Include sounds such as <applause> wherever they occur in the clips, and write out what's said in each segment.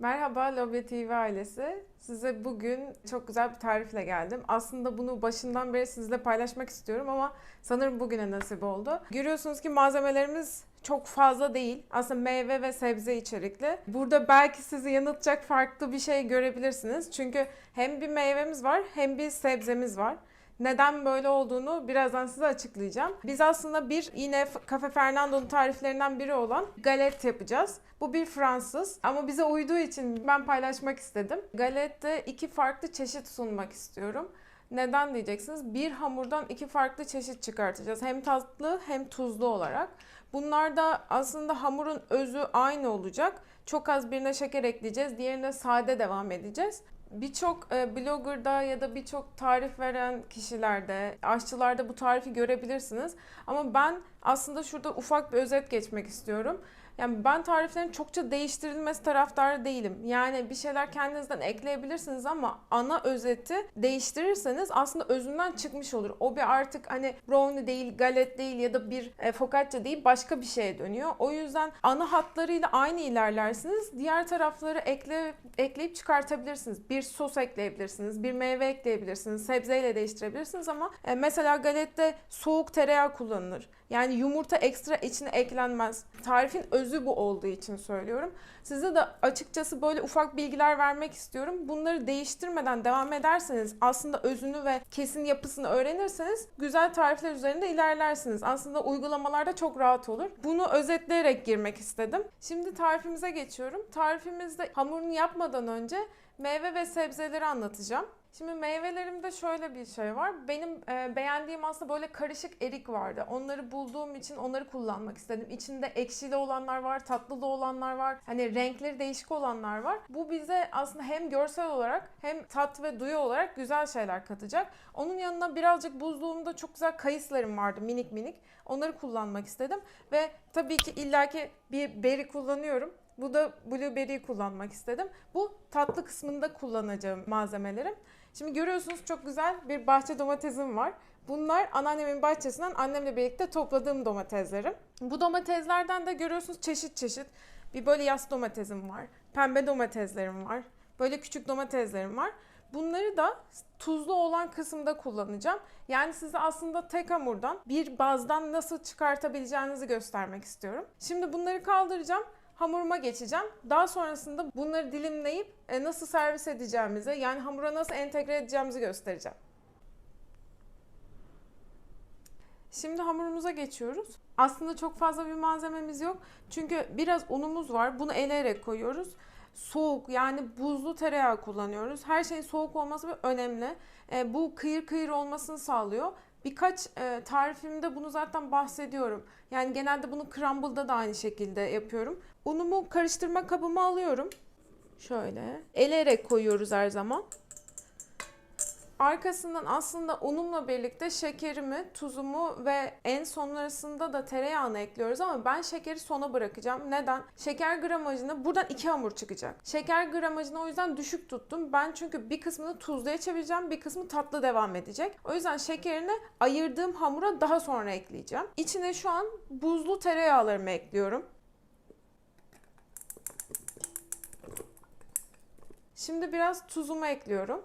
Merhaba Lobe TV ailesi. Size bugün çok güzel bir tarifle geldim. Aslında bunu başından beri sizinle paylaşmak istiyorum ama sanırım bugüne nasip oldu. Görüyorsunuz ki malzemelerimiz çok fazla değil. Aslında meyve ve sebze içerikli. Burada belki sizi yanıltacak farklı bir şey görebilirsiniz. Çünkü hem bir meyvemiz var hem bir sebzemiz var. Neden böyle olduğunu birazdan size açıklayacağım. Biz aslında bir yine Cafe Fernando'nun tariflerinden biri olan galet yapacağız. Bu bir Fransız ama bize uyduğu için ben paylaşmak istedim. Galette iki farklı çeşit sunmak istiyorum. Neden diyeceksiniz? Bir hamurdan iki farklı çeşit çıkartacağız. Hem tatlı hem tuzlu olarak. Bunlar da aslında hamurun özü aynı olacak. Çok az birine şeker ekleyeceğiz. Diğerine sade devam edeceğiz. Birçok e, bloggerda ya da birçok tarif veren kişilerde, aşçılarda bu tarifi görebilirsiniz. Ama ben aslında şurada ufak bir özet geçmek istiyorum. Yani ben tariflerin çokça değiştirilmesi taraftarı değilim. Yani bir şeyler kendinizden ekleyebilirsiniz ama ana özeti değiştirirseniz aslında özünden çıkmış olur. O bir artık hani brownie değil, galet değil ya da bir e, focaccia değil başka bir şeye dönüyor. O yüzden ana hatlarıyla aynı ilerlersiniz. Diğer tarafları ekle, ekleyip çıkartabilirsiniz. Bir sos ekleyebilirsiniz, bir meyve ekleyebilirsiniz, sebzeyle değiştirebilirsiniz ama e, mesela galette soğuk tereyağı kullanılır. Yani yumurta ekstra içine eklenmez. Tarifin özü bu olduğu için söylüyorum. Size de açıkçası böyle ufak bilgiler vermek istiyorum. Bunları değiştirmeden devam ederseniz aslında özünü ve kesin yapısını öğrenirseniz güzel tarifler üzerinde ilerlersiniz. Aslında uygulamalarda çok rahat olur. Bunu özetleyerek girmek istedim. Şimdi tarifimize geçiyorum. Tarifimizde hamurunu yapmadan önce meyve ve sebzeleri anlatacağım. Şimdi meyvelerimde şöyle bir şey var. Benim e, beğendiğim aslında böyle karışık erik vardı. Onları bulduğum için onları kullanmak istedim. İçinde ekşili olanlar var, tatlılı olanlar var. Hani renkleri değişik olanlar var. Bu bize aslında hem görsel olarak hem tat ve duyu olarak güzel şeyler katacak. Onun yanına birazcık buzluğumda çok güzel kayısılarım vardı minik minik. Onları kullanmak istedim. Ve tabii ki illaki bir beri kullanıyorum. Bu da blueberry'i kullanmak istedim. Bu tatlı kısmında kullanacağım malzemelerim. Şimdi görüyorsunuz çok güzel bir bahçe domatesim var. Bunlar anneannemin bahçesinden annemle birlikte topladığım domateslerim. Bu domateslerden de görüyorsunuz çeşit çeşit. Bir böyle yas domatesim var. Pembe domateslerim var. Böyle küçük domateslerim var. Bunları da tuzlu olan kısımda kullanacağım. Yani size aslında tek hamurdan bir bazdan nasıl çıkartabileceğinizi göstermek istiyorum. Şimdi bunları kaldıracağım hamuruma geçeceğim. Daha sonrasında bunları dilimleyip e, nasıl servis edeceğimizi, yani hamura nasıl entegre edeceğimizi göstereceğim. Şimdi hamurumuza geçiyoruz. Aslında çok fazla bir malzememiz yok. Çünkü biraz unumuz var. Bunu eleyerek koyuyoruz. Soğuk yani buzlu tereyağı kullanıyoruz. Her şeyin soğuk olması önemli. E, bu kıyır kıyır olmasını sağlıyor. Birkaç e, tarifimde bunu zaten bahsediyorum. Yani genelde bunu crumble'da da aynı şekilde yapıyorum. Unumu karıştırma kabıma alıyorum. Şöyle. Eleyerek koyuyoruz her zaman. Arkasından aslında unumla birlikte şekerimi, tuzumu ve en sonrasında da tereyağını ekliyoruz ama ben şekeri sona bırakacağım. Neden? Şeker gramajını buradan iki hamur çıkacak. Şeker gramajını o yüzden düşük tuttum. Ben çünkü bir kısmını tuzluya çevireceğim, bir kısmı tatlı devam edecek. O yüzden şekerini ayırdığım hamura daha sonra ekleyeceğim. İçine şu an buzlu tereyağlarımı ekliyorum. Şimdi biraz tuzumu ekliyorum.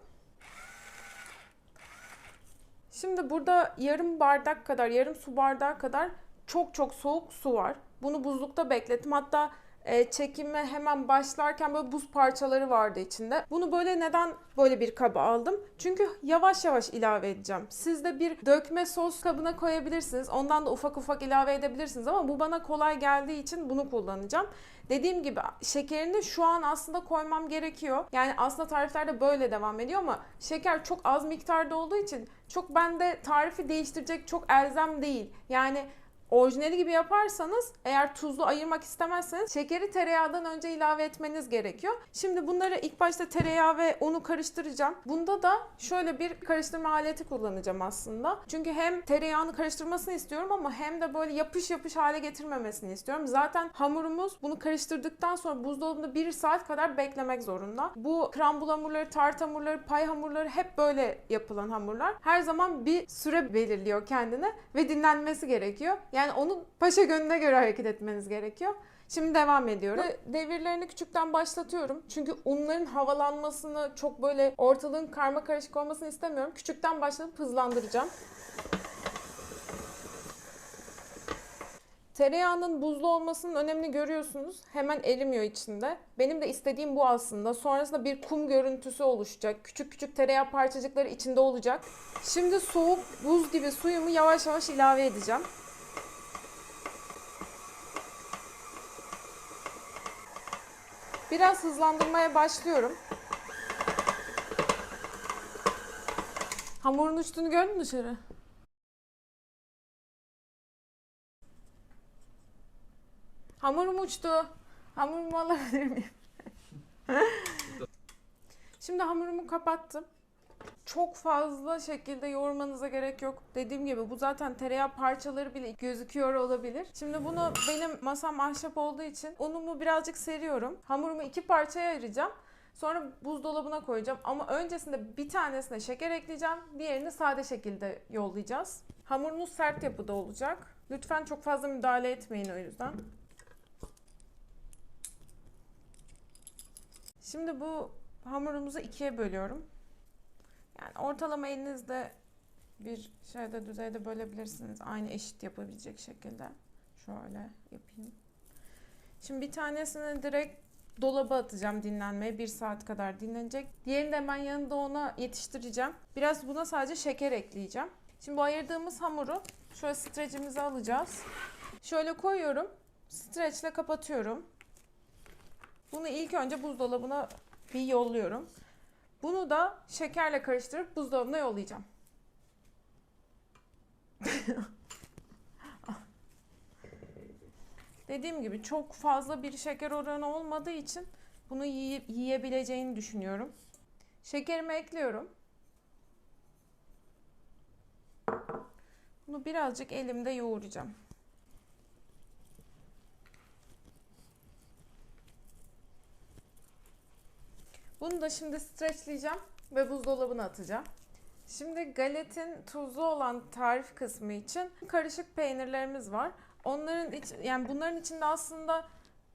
Şimdi burada yarım bardak kadar, yarım su bardağı kadar çok çok soğuk su var. Bunu buzlukta beklettim. Hatta e, çekime hemen başlarken böyle buz parçaları vardı içinde. Bunu böyle neden böyle bir kaba aldım? Çünkü yavaş yavaş ilave edeceğim. Siz de bir dökme sos kabına koyabilirsiniz. Ondan da ufak ufak ilave edebilirsiniz ama bu bana kolay geldiği için bunu kullanacağım. Dediğim gibi şekerini şu an aslında koymam gerekiyor. Yani aslında tariflerde böyle devam ediyor ama şeker çok az miktarda olduğu için çok bende tarifi değiştirecek çok elzem değil. Yani orijinali gibi yaparsanız eğer tuzlu ayırmak istemezseniz şekeri tereyağdan önce ilave etmeniz gerekiyor. Şimdi bunları ilk başta tereyağı ve unu karıştıracağım. Bunda da şöyle bir karıştırma aleti kullanacağım aslında. Çünkü hem tereyağını karıştırmasını istiyorum ama hem de böyle yapış yapış hale getirmemesini istiyorum. Zaten hamurumuz bunu karıştırdıktan sonra buzdolabında 1 saat kadar beklemek zorunda. Bu crumble hamurları, tart hamurları, pay hamurları hep böyle yapılan hamurlar. Her zaman bir süre belirliyor kendine ve dinlenmesi gerekiyor. Yani onun paşa gönlüne göre hareket etmeniz gerekiyor. Şimdi devam ediyorum. Devirlerini küçükten başlatıyorum. Çünkü unların havalanmasını çok böyle ortalığın karma karışık olmasını istemiyorum. Küçükten başlatıp hızlandıracağım. Tereyağının buzlu olmasının önemini görüyorsunuz. Hemen erimiyor içinde. Benim de istediğim bu aslında. Sonrasında bir kum görüntüsü oluşacak. Küçük küçük tereyağı parçacıkları içinde olacak. Şimdi soğuk buz gibi suyumu yavaş yavaş ilave edeceğim. Biraz hızlandırmaya başlıyorum. Hamurun uçtuğunu gördün mü dışarı? Hamurum uçtu. Hamurumu alabilir miyim? <laughs> Şimdi hamurumu kapattım. Çok fazla şekilde yoğurmanıza gerek yok. Dediğim gibi bu zaten tereyağı parçaları bile gözüküyor olabilir. Şimdi bunu benim masam ahşap olduğu için unumu birazcık seriyorum. Hamurumu iki parçaya ayıracağım. Sonra buzdolabına koyacağım. Ama öncesinde bir tanesine şeker ekleyeceğim. Diğerini sade şekilde yollayacağız. Hamurunuz sert yapıda olacak. Lütfen çok fazla müdahale etmeyin o yüzden. Şimdi bu hamurumuzu ikiye bölüyorum. Yani ortalama elinizde bir şeyde düzeyde bölebilirsiniz. Aynı eşit yapabilecek şekilde. Şöyle yapayım. Şimdi bir tanesini direkt dolaba atacağım dinlenmeye. Bir saat kadar dinlenecek. Diğerini de hemen yanında ona yetiştireceğim. Biraz buna sadece şeker ekleyeceğim. Şimdi bu ayırdığımız hamuru şöyle streçimize alacağız. Şöyle koyuyorum. Streçle kapatıyorum. Bunu ilk önce buzdolabına bir yolluyorum. Bunu da şekerle karıştırıp buzdolabına yollayacağım. <laughs> Dediğim gibi çok fazla bir şeker oranı olmadığı için bunu yiye- yiyebileceğini düşünüyorum. Şekerimi ekliyorum. Bunu birazcık elimde yoğuracağım. Bunu da şimdi streçleyeceğim ve buzdolabına atacağım. Şimdi galetin tuzlu olan tarif kısmı için karışık peynirlerimiz var. Onların iç, yani bunların içinde aslında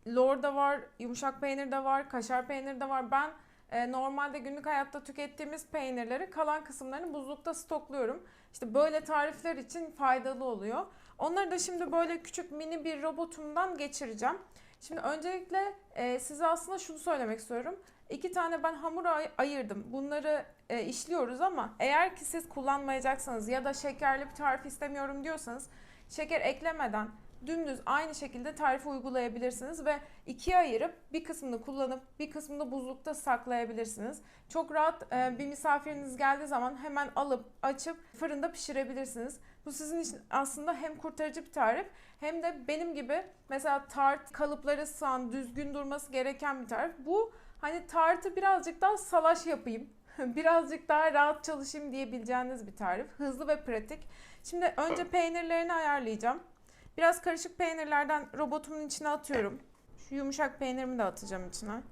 lor da var, yumuşak peynir de var, kaşar peynir de var. Ben e, normalde günlük hayatta tükettiğimiz peynirleri kalan kısımlarını buzlukta stokluyorum. İşte böyle tarifler için faydalı oluyor. Onları da şimdi böyle küçük mini bir robotumdan geçireceğim. Şimdi öncelikle e, size aslında şunu söylemek istiyorum. İki tane ben hamur ay- ayırdım. Bunları e, işliyoruz ama eğer ki siz kullanmayacaksanız ya da şekerli bir tarif istemiyorum diyorsanız şeker eklemeden dümdüz aynı şekilde tarifi uygulayabilirsiniz ve ikiye ayırıp bir kısmını kullanıp bir kısmını buzlukta saklayabilirsiniz. Çok rahat e, bir misafiriniz geldiği zaman hemen alıp açıp fırında pişirebilirsiniz. Bu sizin için aslında hem kurtarıcı bir tarif hem de benim gibi mesela tart kalıpları sığan, düzgün durması gereken bir tarif. Bu hani tartı birazcık daha salaş yapayım. <laughs> birazcık daha rahat çalışayım diyebileceğiniz bir tarif. Hızlı ve pratik. Şimdi önce peynirlerini ayarlayacağım. Biraz karışık peynirlerden robotumun içine atıyorum. Şu yumuşak peynirimi de atacağım içine.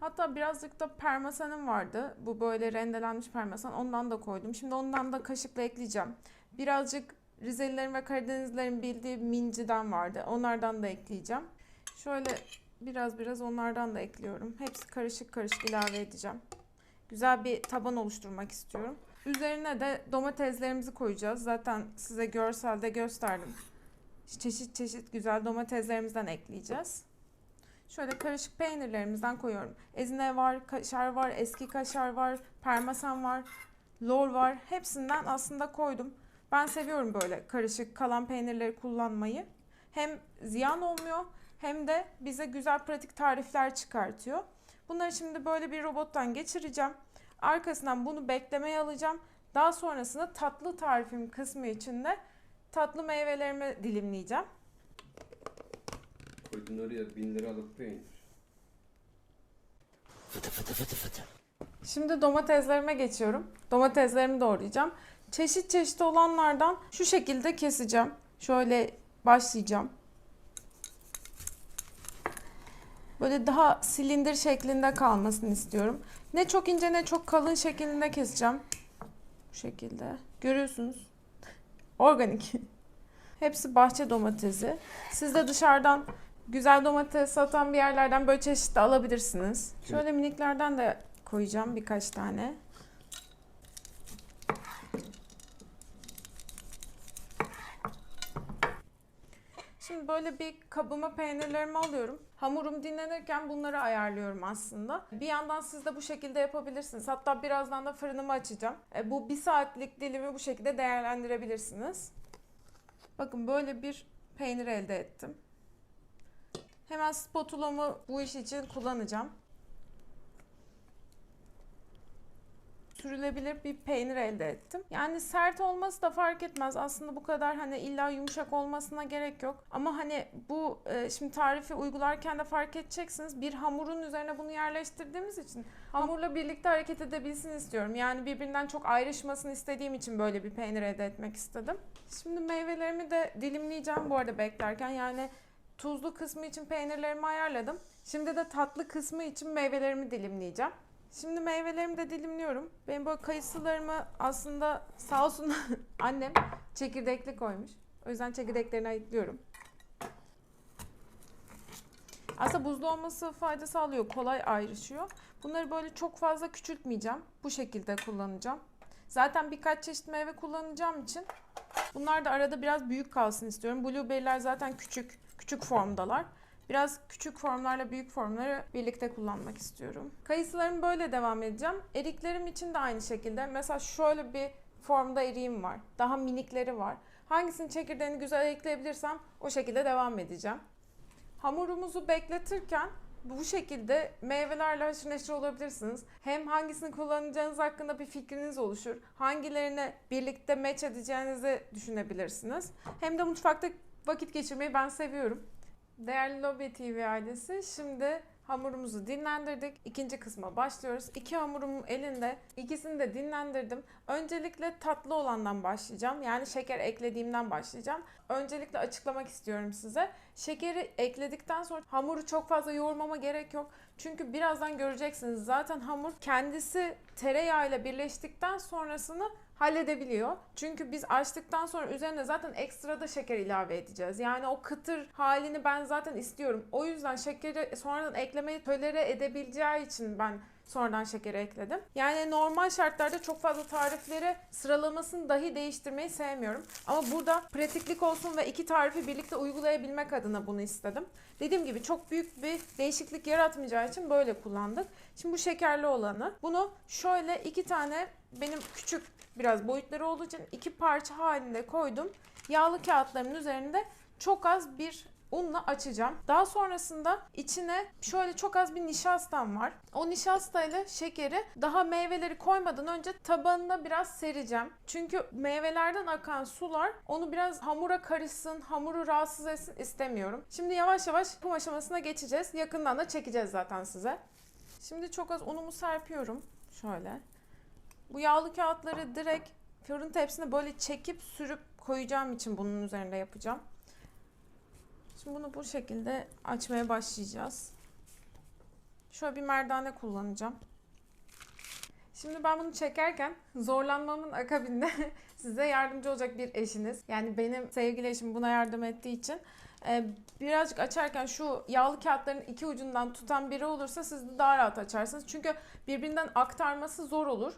Hatta birazcık da parmesanım vardı. Bu böyle rendelenmiş parmesan. Ondan da koydum. Şimdi ondan da kaşıkla ekleyeceğim. Birazcık Rizelilerin ve Karadenizlilerin bildiği minciden vardı. Onlardan da ekleyeceğim. Şöyle biraz biraz onlardan da ekliyorum. Hepsi karışık karışık ilave edeceğim. Güzel bir taban oluşturmak istiyorum. Üzerine de domateslerimizi koyacağız. Zaten size görselde gösterdim. Çeşit çeşit güzel domateslerimizden ekleyeceğiz. Şöyle karışık peynirlerimizden koyuyorum. Ezine var, kaşar var, eski kaşar var, parmesan var, lor var. Hepsinden aslında koydum. Ben seviyorum böyle karışık kalan peynirleri kullanmayı. Hem ziyan olmuyor hem de bize güzel pratik tarifler çıkartıyor. Bunları şimdi böyle bir robottan geçireceğim. Arkasından bunu beklemeye alacağım. Daha sonrasında tatlı tarifim kısmı için de tatlı meyvelerimi dilimleyeceğim. Koydun oraya bin liralık peynir. Şimdi domateslerime geçiyorum. Domateslerimi doğrayacağım. Çeşit çeşit olanlardan şu şekilde keseceğim. Şöyle başlayacağım. Böyle daha silindir şeklinde kalmasını istiyorum. Ne çok ince ne çok kalın şeklinde keseceğim. Bu şekilde. Görüyorsunuz. Organik. <laughs> Hepsi bahçe domatesi. Siz de dışarıdan Güzel domates satan bir yerlerden böyle çeşit de alabilirsiniz. Şöyle miniklerden de koyacağım birkaç tane. Şimdi böyle bir kabıma peynirlerimi alıyorum. Hamurum dinlenirken bunları ayarlıyorum aslında. Bir yandan siz de bu şekilde yapabilirsiniz. Hatta birazdan da fırınımı açacağım. E, bu bir saatlik dilimi bu şekilde değerlendirebilirsiniz. Bakın böyle bir peynir elde ettim. Hemen spatulamı bu iş için kullanacağım. Sürülebilir bir peynir elde ettim. Yani sert olması da fark etmez. Aslında bu kadar hani illa yumuşak olmasına gerek yok. Ama hani bu e, şimdi tarifi uygularken de fark edeceksiniz. Bir hamurun üzerine bunu yerleştirdiğimiz için hamurla birlikte hareket edebilsin istiyorum. Yani birbirinden çok ayrışmasını istediğim için böyle bir peynir elde etmek istedim. Şimdi meyvelerimi de dilimleyeceğim bu arada beklerken. Yani tuzlu kısmı için peynirlerimi ayarladım. Şimdi de tatlı kısmı için meyvelerimi dilimleyeceğim. Şimdi meyvelerimi de dilimliyorum. Benim böyle kayısılarımı aslında sağ olsun <laughs> annem çekirdekli koymuş. O yüzden çekirdeklerini ayıklıyorum. Aslında buzlu olması fayda sağlıyor. Kolay ayrışıyor. Bunları böyle çok fazla küçültmeyeceğim. Bu şekilde kullanacağım. Zaten birkaç çeşit meyve kullanacağım için bunlar da arada biraz büyük kalsın istiyorum. Blueberry'ler zaten küçük, küçük formdalar. Biraz küçük formlarla büyük formları birlikte kullanmak istiyorum. Kayısılarım böyle devam edeceğim. Eriklerim için de aynı şekilde. Mesela şöyle bir formda eriğim var. Daha minikleri var. Hangisinin çekirdeğini güzel ekleyebilirsem o şekilde devam edeceğim. Hamurumuzu bekletirken bu şekilde meyvelerle haşır neşir olabilirsiniz. Hem hangisini kullanacağınız hakkında bir fikriniz oluşur. Hangilerini birlikte match edeceğinizi düşünebilirsiniz. Hem de mutfakta vakit geçirmeyi ben seviyorum. Değerli Lobby TV ailesi şimdi hamurumuzu dinlendirdik. İkinci kısma başlıyoruz. İki hamurum elinde. İkisini de dinlendirdim. Öncelikle tatlı olandan başlayacağım. Yani şeker eklediğimden başlayacağım. Öncelikle açıklamak istiyorum size. Şekeri ekledikten sonra hamuru çok fazla yoğurmama gerek yok. Çünkü birazdan göreceksiniz. Zaten hamur kendisi tereyağıyla birleştikten sonrasını halledebiliyor. Çünkü biz açtıktan sonra üzerine zaten ekstra da şeker ilave edeceğiz. Yani o kıtır halini ben zaten istiyorum. O yüzden şekeri sonradan eklemeyi tolere edebileceği için ben sonradan şekeri ekledim. Yani normal şartlarda çok fazla tarifleri sıralamasını dahi değiştirmeyi sevmiyorum. Ama burada pratiklik olsun ve iki tarifi birlikte uygulayabilmek adına bunu istedim. Dediğim gibi çok büyük bir değişiklik yaratmayacağı için böyle kullandık. Şimdi bu şekerli olanı. Bunu şöyle iki tane benim küçük biraz boyutları olduğu için iki parça halinde koydum. Yağlı kağıtların üzerinde çok az bir unla açacağım. Daha sonrasında içine şöyle çok az bir nişastam var. O nişastayla şekeri daha meyveleri koymadan önce tabanına biraz sereceğim. Çünkü meyvelerden akan sular onu biraz hamura karışsın, hamuru rahatsız etsin istemiyorum. Şimdi yavaş yavaş yapım aşamasına geçeceğiz. Yakından da çekeceğiz zaten size. Şimdi çok az unumu serpiyorum. Şöyle. Bu yağlı kağıtları direkt fırın tepsine böyle çekip sürüp koyacağım için bunun üzerinde yapacağım. Şimdi bunu bu şekilde açmaya başlayacağız. Şöyle bir merdane kullanacağım. Şimdi ben bunu çekerken zorlanmamın akabinde <laughs> size yardımcı olacak bir eşiniz. Yani benim sevgili eşim buna yardım ettiği için e, birazcık açarken şu yağlı kağıtların iki ucundan tutan biri olursa siz de daha rahat açarsınız. Çünkü birbirinden aktarması zor olur.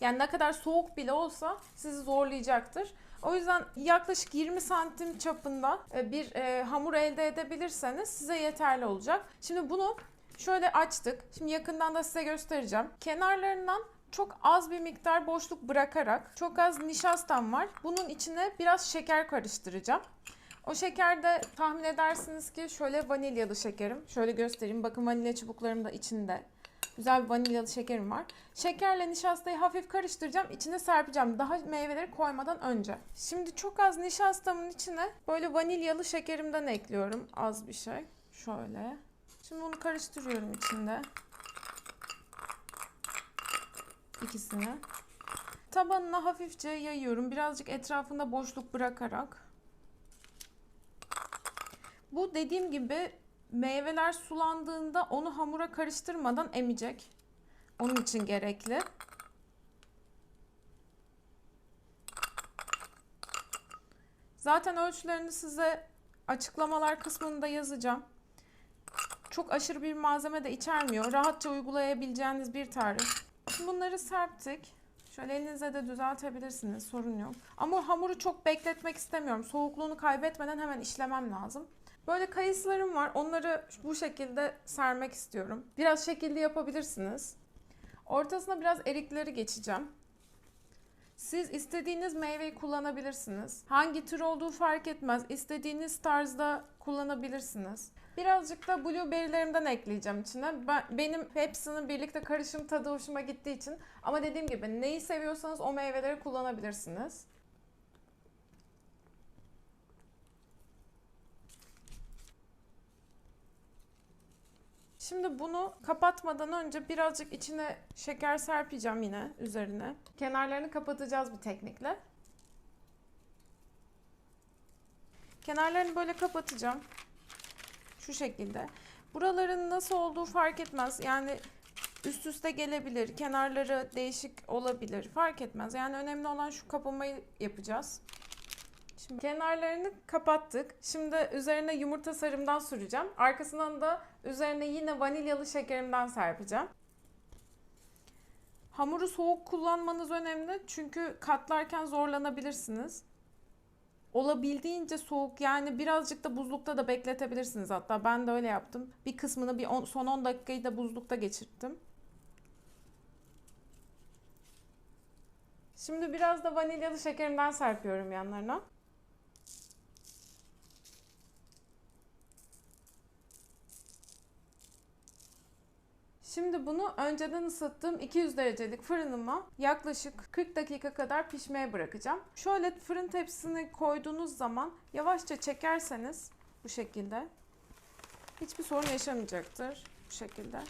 Yani ne kadar soğuk bile olsa sizi zorlayacaktır. O yüzden yaklaşık 20 santim çapında e, bir e, hamur elde edebilirseniz size yeterli olacak. Şimdi bunu şöyle açtık. Şimdi yakından da size göstereceğim. Kenarlarından çok az bir miktar boşluk bırakarak çok az nişastam var. Bunun içine biraz şeker karıştıracağım. O şeker de tahmin edersiniz ki şöyle vanilyalı şekerim. Şöyle göstereyim. Bakın vanilya çubuklarım da içinde. Güzel bir vanilyalı şekerim var. Şekerle nişastayı hafif karıştıracağım. İçine serpeceğim. Daha meyveleri koymadan önce. Şimdi çok az nişastamın içine böyle vanilyalı şekerimden ekliyorum. Az bir şey. Şöyle. Şimdi bunu karıştırıyorum içinde. İkisini. Tabanına hafifçe yayıyorum. Birazcık etrafında boşluk bırakarak. Bu dediğim gibi meyveler sulandığında onu hamura karıştırmadan emecek. Onun için gerekli. Zaten ölçülerini size açıklamalar kısmında yazacağım. Çok aşırı bir malzeme de içermiyor. Rahatça uygulayabileceğiniz bir tarif. Bunları serptik. Şöyle elinize de düzeltebilirsiniz. Sorun yok. Ama hamuru çok bekletmek istemiyorum. Soğukluğunu kaybetmeden hemen işlemem lazım. Böyle kayısılarım var. Onları bu şekilde sermek istiyorum. Biraz şekilli yapabilirsiniz. Ortasına biraz erikleri geçeceğim. Siz istediğiniz meyveyi kullanabilirsiniz. Hangi tür olduğu fark etmez. İstediğiniz tarzda kullanabilirsiniz. Birazcık da blueberry'lerimden ekleyeceğim içine. Ben, benim hepsinin birlikte karışım tadı hoşuma gittiği için. Ama dediğim gibi neyi seviyorsanız o meyveleri kullanabilirsiniz. Şimdi bunu kapatmadan önce birazcık içine şeker serpeceğim yine üzerine. Kenarlarını kapatacağız bir teknikle. Kenarlarını böyle kapatacağım. Şu şekilde. Buraların nasıl olduğu fark etmez. Yani üst üste gelebilir. Kenarları değişik olabilir. Fark etmez. Yani önemli olan şu kapamayı yapacağız. Şimdi kenarlarını kapattık. Şimdi üzerine yumurta sarımdan süreceğim. Arkasından da üzerine yine vanilyalı şekerimden serpeceğim. Hamuru soğuk kullanmanız önemli çünkü katlarken zorlanabilirsiniz. Olabildiğince soğuk yani birazcık da buzlukta da bekletebilirsiniz hatta ben de öyle yaptım. Bir kısmını bir on- son 10 dakikayı da buzlukta geçirttim. Şimdi biraz da vanilyalı şekerimden serpiyorum yanlarına. Şimdi bunu önceden ısıttığım 200 derecelik fırınıma yaklaşık 40 dakika kadar pişmeye bırakacağım. Şöyle fırın tepsisini koyduğunuz zaman yavaşça çekerseniz bu şekilde hiçbir sorun yaşamayacaktır bu şekilde.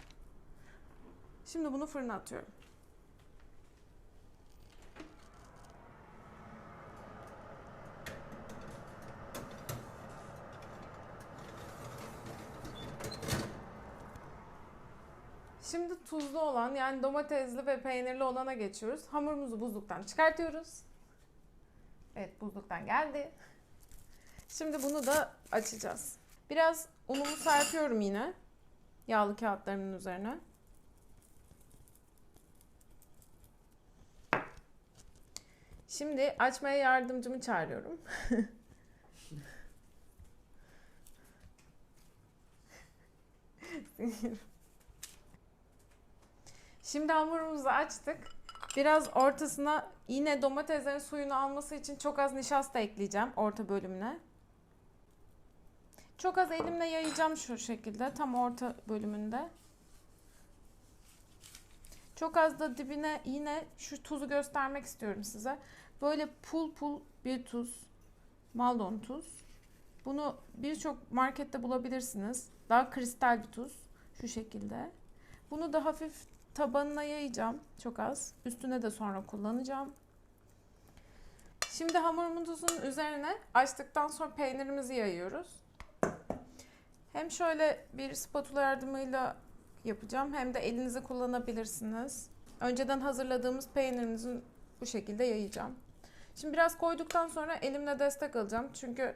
Şimdi bunu fırına atıyorum. Şimdi tuzlu olan yani domatesli ve peynirli olana geçiyoruz. Hamurumuzu buzluktan çıkartıyoruz. Evet buzluktan geldi. Şimdi bunu da açacağız. Biraz unumu serpiyorum yine. Yağlı kağıtlarımın üzerine. Şimdi açmaya yardımcımı çağırıyorum. <laughs> Şimdi hamurumuzu açtık. Biraz ortasına yine domateslerin suyunu alması için çok az nişasta ekleyeceğim orta bölümüne. Çok az elimle yayacağım şu şekilde tam orta bölümünde. Çok az da dibine yine şu tuzu göstermek istiyorum size. Böyle pul pul bir tuz. Maldon tuz. Bunu birçok markette bulabilirsiniz. Daha kristal bir tuz. Şu şekilde. Bunu da hafif tabanına yayacağım çok az. Üstüne de sonra kullanacağım. Şimdi hamurumuzun üzerine açtıktan sonra peynirimizi yayıyoruz. Hem şöyle bir spatula yardımıyla yapacağım hem de elinizi kullanabilirsiniz. Önceden hazırladığımız peynirimizin bu şekilde yayacağım. Şimdi biraz koyduktan sonra elimle destek alacağım. Çünkü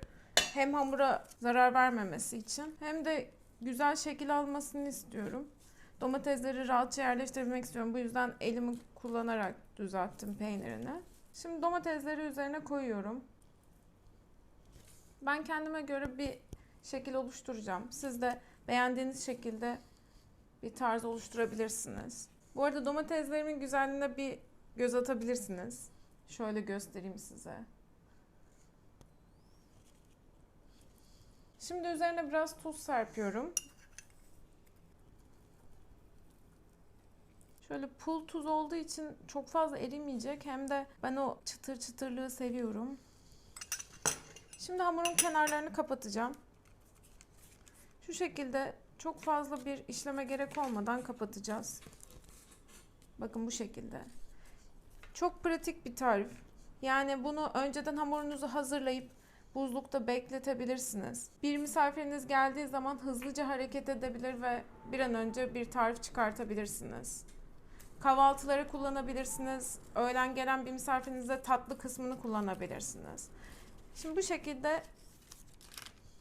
hem hamura zarar vermemesi için hem de güzel şekil almasını istiyorum. Domatesleri rahatça yerleştirmek istiyorum. Bu yüzden elimi kullanarak düzelttim peynirini. Şimdi domatesleri üzerine koyuyorum. Ben kendime göre bir şekil oluşturacağım. Siz de beğendiğiniz şekilde bir tarz oluşturabilirsiniz. Bu arada domateslerimin güzelliğine bir göz atabilirsiniz. Şöyle göstereyim size. Şimdi üzerine biraz tuz serpiyorum. Şöyle pul tuz olduğu için çok fazla erimeyecek. Hem de ben o çıtır çıtırlığı seviyorum. Şimdi hamurun kenarlarını kapatacağım. Şu şekilde çok fazla bir işleme gerek olmadan kapatacağız. Bakın bu şekilde. Çok pratik bir tarif. Yani bunu önceden hamurunuzu hazırlayıp buzlukta bekletebilirsiniz. Bir misafiriniz geldiği zaman hızlıca hareket edebilir ve bir an önce bir tarif çıkartabilirsiniz. Kahvaltıları kullanabilirsiniz. Öğlen gelen bir misafirinize tatlı kısmını kullanabilirsiniz. Şimdi bu şekilde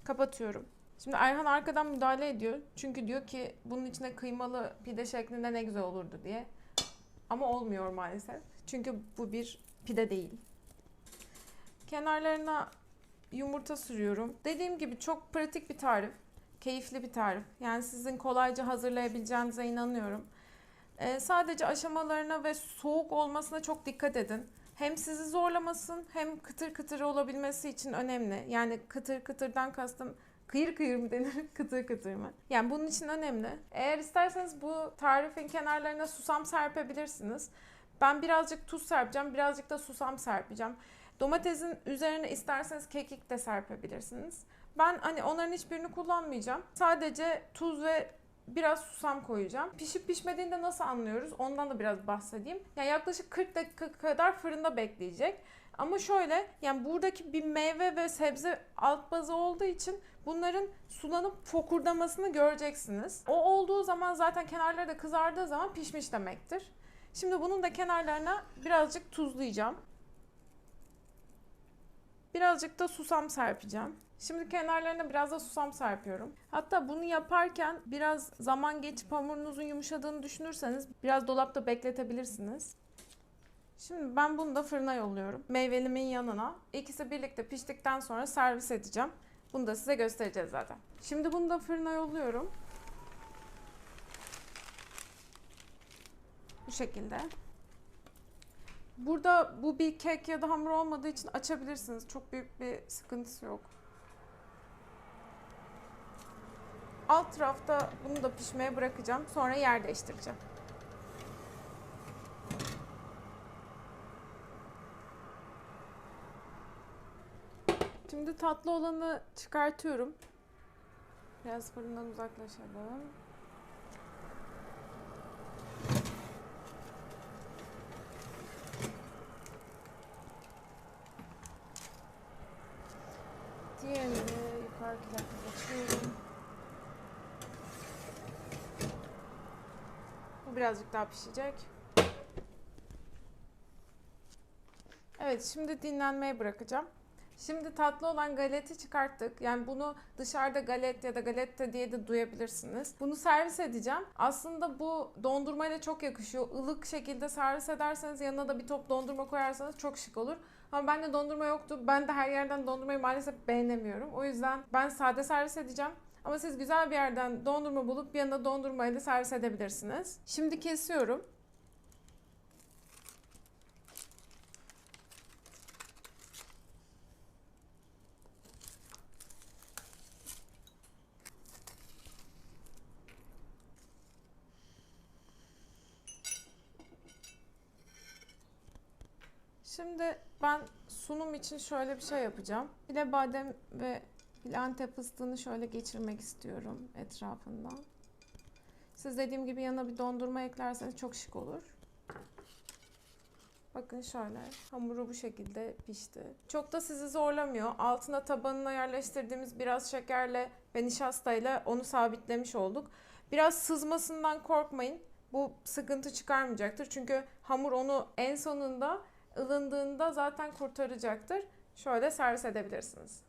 kapatıyorum. Şimdi Erhan arkadan müdahale ediyor. Çünkü diyor ki bunun içine kıymalı pide şeklinde ne güzel olurdu diye. Ama olmuyor maalesef. Çünkü bu bir pide değil. Kenarlarına yumurta sürüyorum. Dediğim gibi çok pratik bir tarif. Keyifli bir tarif. Yani sizin kolayca hazırlayabileceğinize inanıyorum. Ee, sadece aşamalarına ve soğuk olmasına çok dikkat edin. Hem sizi zorlamasın hem kıtır kıtır olabilmesi için önemli. Yani kıtır kıtırdan kastım kıyır kıyır mı denir, <laughs> kıtır kıtır mı? Yani bunun için önemli. Eğer isterseniz bu tarifin kenarlarına susam serpebilirsiniz. Ben birazcık tuz serpeceğim, birazcık da susam serpeceğim. Domatesin üzerine isterseniz kekik de serpebilirsiniz. Ben hani onların hiçbirini kullanmayacağım. Sadece tuz ve biraz susam koyacağım. Pişip pişmediğinde nasıl anlıyoruz? Ondan da biraz bahsedeyim. Yani yaklaşık 40 dakika kadar fırında bekleyecek. Ama şöyle yani buradaki bir meyve ve sebze alt bazı olduğu için bunların sulanıp fokurdamasını göreceksiniz. O olduğu zaman zaten kenarları da kızardığı zaman pişmiş demektir. Şimdi bunun da kenarlarına birazcık tuzlayacağım. Birazcık da susam serpeceğim. Şimdi kenarlarına biraz da susam serpiyorum. Hatta bunu yaparken biraz zaman geçip hamurunuzun yumuşadığını düşünürseniz biraz dolapta bekletebilirsiniz. Şimdi ben bunu da fırına yolluyorum. Meyvelimin yanına. İkisi birlikte piştikten sonra servis edeceğim. Bunu da size göstereceğiz zaten. Şimdi bunu da fırına yolluyorum. Bu şekilde. Burada bu bir kek ya da hamur olmadığı için açabilirsiniz. Çok büyük bir sıkıntısı yok. Alt tarafta bunu da pişmeye bırakacağım. Sonra yer değiştireceğim. Şimdi tatlı olanı çıkartıyorum. Biraz fırından uzaklaşalım. Diğerini yukarıki dakika açıyorum. Bu birazcık daha pişecek. Evet şimdi dinlenmeye bırakacağım. Şimdi tatlı olan galeti çıkarttık. Yani bunu dışarıda galet ya da galette diye de duyabilirsiniz. Bunu servis edeceğim. Aslında bu dondurmayla çok yakışıyor. Ilık şekilde servis ederseniz yanına da bir top dondurma koyarsanız çok şık olur. Ama bende dondurma yoktu. Ben de her yerden dondurmayı maalesef beğenemiyorum. O yüzden ben sade servis edeceğim. Ama siz güzel bir yerden dondurma bulup yanına dondurmayla da servis edebilirsiniz. Şimdi kesiyorum. Şimdi ben sunum için şöyle bir şey yapacağım. Bir de badem ve bir antep fıstığını şöyle geçirmek istiyorum etrafından. Siz dediğim gibi yanına bir dondurma eklerseniz çok şık olur. Bakın şöyle hamuru bu şekilde pişti. Çok da sizi zorlamıyor. Altına tabanına yerleştirdiğimiz biraz şekerle ve nişastayla onu sabitlemiş olduk. Biraz sızmasından korkmayın. Bu sıkıntı çıkarmayacaktır. Çünkü hamur onu en sonunda ılındığında zaten kurtaracaktır. Şöyle servis edebilirsiniz.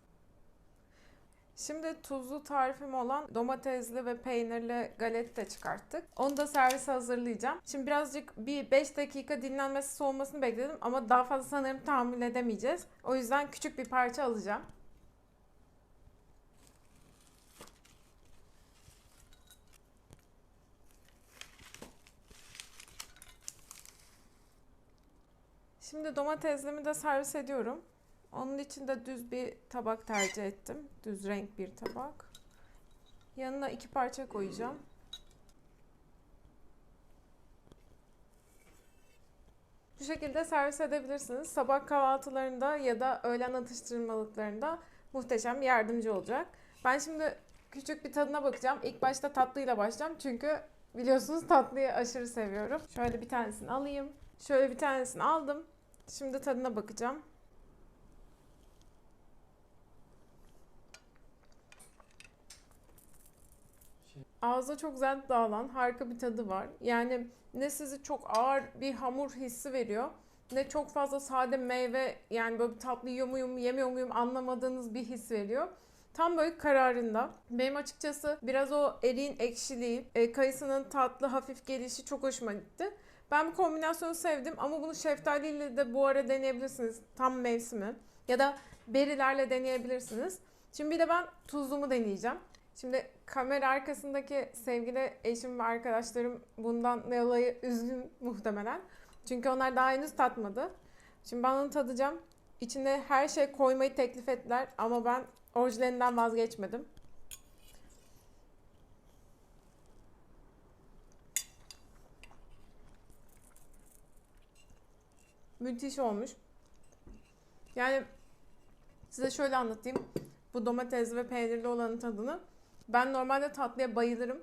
Şimdi tuzlu tarifim olan domatesli ve peynirli galet de çıkarttık. Onu da servise hazırlayacağım. Şimdi birazcık bir 5 dakika dinlenmesi soğumasını bekledim ama daha fazla sanırım tahammül edemeyeceğiz. O yüzden küçük bir parça alacağım. Şimdi domateslimi de servis ediyorum. Onun için de düz bir tabak tercih ettim. Düz renk bir tabak. Yanına iki parça koyacağım. Bu şekilde servis edebilirsiniz. Sabah kahvaltılarında ya da öğlen atıştırmalıklarında muhteşem yardımcı olacak. Ben şimdi küçük bir tadına bakacağım. İlk başta tatlıyla başlayacağım çünkü biliyorsunuz tatlıyı aşırı seviyorum. Şöyle bir tanesini alayım. Şöyle bir tanesini aldım. Şimdi tadına bakacağım. Ağza çok güzel dağılan harika bir tadı var. Yani ne sizi çok ağır bir hamur hissi veriyor ne çok fazla sade meyve yani böyle tatlı yiyor muyum yemiyor muyum anlamadığınız bir his veriyor. Tam böyle kararında. Benim açıkçası biraz o eriğin ekşiliği, e, kayısının tatlı hafif gelişi çok hoşuma gitti. Ben bu kombinasyonu sevdim ama bunu şeftaliyle de bu ara deneyebilirsiniz. Tam mevsimi. Ya da berilerle deneyebilirsiniz. Şimdi bir de ben tuzlumu deneyeceğim. Şimdi kamera arkasındaki sevgili eşim ve arkadaşlarım bundan dolayı üzgün muhtemelen. Çünkü onlar daha henüz tatmadı. Şimdi ben onu tadacağım. İçine her şey koymayı teklif ettiler ama ben orijinalinden vazgeçmedim. Müthiş olmuş. Yani size şöyle anlatayım. Bu domatesli ve peynirli olanın tadını. Ben normalde tatlıya bayılırım.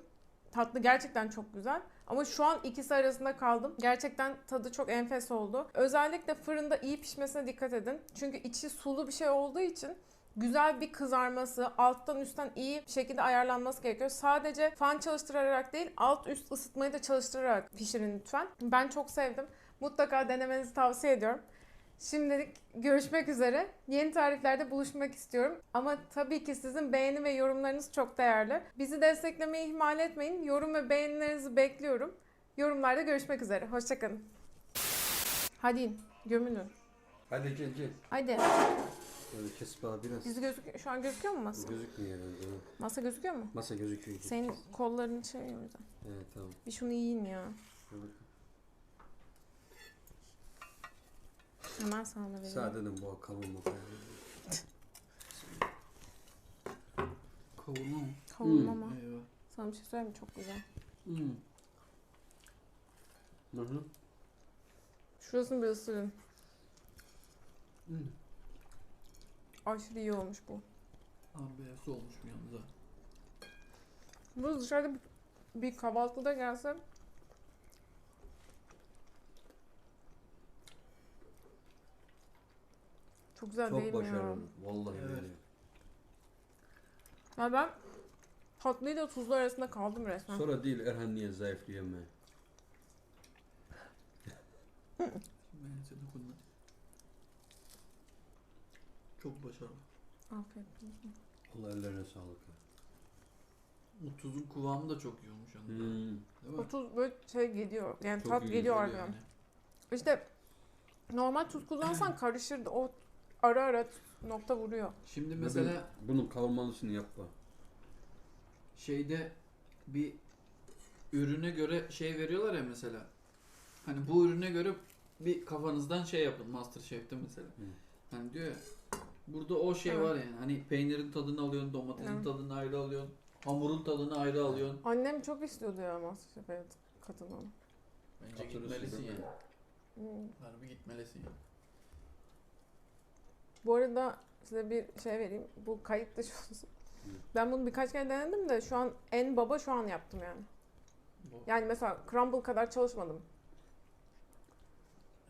Tatlı gerçekten çok güzel. Ama şu an ikisi arasında kaldım. Gerçekten tadı çok enfes oldu. Özellikle fırında iyi pişmesine dikkat edin. Çünkü içi sulu bir şey olduğu için güzel bir kızarması, alttan üstten iyi bir şekilde ayarlanması gerekiyor. Sadece fan çalıştırarak değil, alt üst ısıtmayı da çalıştırarak pişirin lütfen. Ben çok sevdim. Mutlaka denemenizi tavsiye ediyorum. Şimdilik görüşmek üzere. Yeni tariflerde buluşmak istiyorum. Ama tabii ki sizin beğeni ve yorumlarınız çok değerli. Bizi desteklemeyi ihmal etmeyin. Yorum ve beğenilerinizi bekliyorum. Yorumlarda görüşmek üzere. Hoşçakalın. Hadi gömülün. Hadi gel gel. Hadi. Böyle kes bana biraz. Yüzü gözük şu an gözüküyor mu masa? Gözükmüyor herhalde. Masa gözüküyor mu? Masa gözüküyor. Senin kolların şey o yüzden. Evet tamam. Bir şunu yiyin ya. Dur. Hemen sana da vereyim. Sade dedim bu kavurma falan. Kavurma mı? Kavurma Hmm. ama. Eyvah. Sana bir şey söyleyeyim mi? Çok güzel. Hmm. Hı hı. Şurasını bir ısırın. Hmm. Aşırı iyi olmuş bu. Abi beyaz olmuş mu yalnız ha? Bu dışarıda bir, bir kahvaltıda gelse çok güzel değil Çok mi ya? başarılı. Vallahi Evet. öyle. Ya ben tatlıyla tuzlu arasında kaldım resmen. Sonra değil Erhan niye? Ben seni dokunma. Çok başarılı. Afiyet olsun. Allah ellerine sağlık. O tuzun kıvamı da çok iyi olmuş yalnız. Hmm. Değil mi? O tuz böyle şey geliyor. Yani Çok tat iyi geliyor Güzel arkadan. İşte normal tuz kullansan <clears throat> karışırdı. O ara ara nokta vuruyor. Şimdi Mesela bunun kavurmalısını yapma. şeyde bir ürüne göre şey veriyorlar ya mesela. Hani bu ürüne göre bir kafanızdan şey yapın Masterchef'te mesela. Hı. Hani diyor ya burada o şey Evet. var yani. Hani peynirin tadını alıyorsun, domatesin Evet. tadını ayrı alıyorsun, hamurun tadını ayrı alıyorsun. Annem çok istiyordu ya Masterchef'e katılmamı. Bence gitmelisin değil mi? yani. Hmm. Harbi gitmelisin yani. Bu arada size bir şey vereyim. Bu kayıt dışı olsun. Ben bunu birkaç kere denedim de şu an en baba şu an yaptım yani. Yani mesela crumble kadar çalışmadım.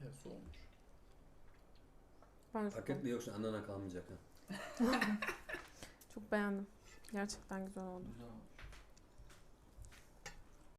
hepsi olmuş. Ben çok, Paketli yoksa anana kalmayacak ha. <laughs> <laughs> çok beğendim. Gerçekten güzel oldu. Güzel olmuş.